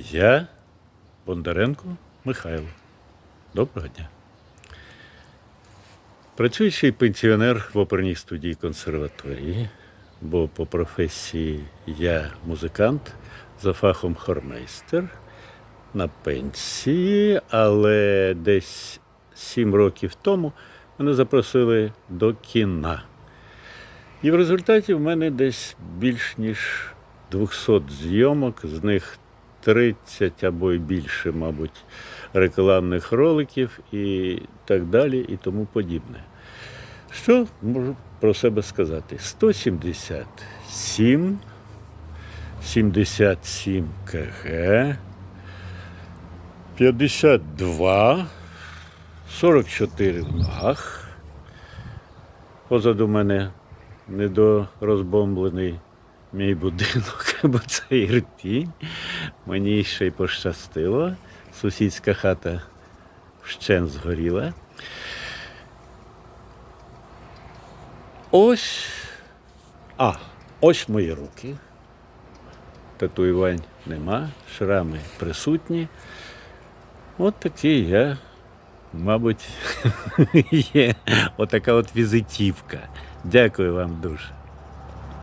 Я Бондаренко Михайло. Доброго дня. Працюючий пенсіонер в оперній студії консерваторії, бо по професії я музикант, за фахом хормейстер на пенсії, але десь сім років тому мене запросили до кіна. І в результаті в мене десь більш ніж 200 зйомок, з них 30 або й більше, мабуть, рекламних роликів і так далі, і тому подібне. Що можу про себе сказати? 177, 77 кг, 52, 44 в ногах. Позаду мене недорозбомблений мій будинок, бо це Ірпінь. Мені ще й пощастило. Сусідська хата вщен згоріла. Ось. А, ось мої руки. Татуювань нема, шрами присутні. От такий я, мабуть, є отака от візитівка. Дякую вам дуже.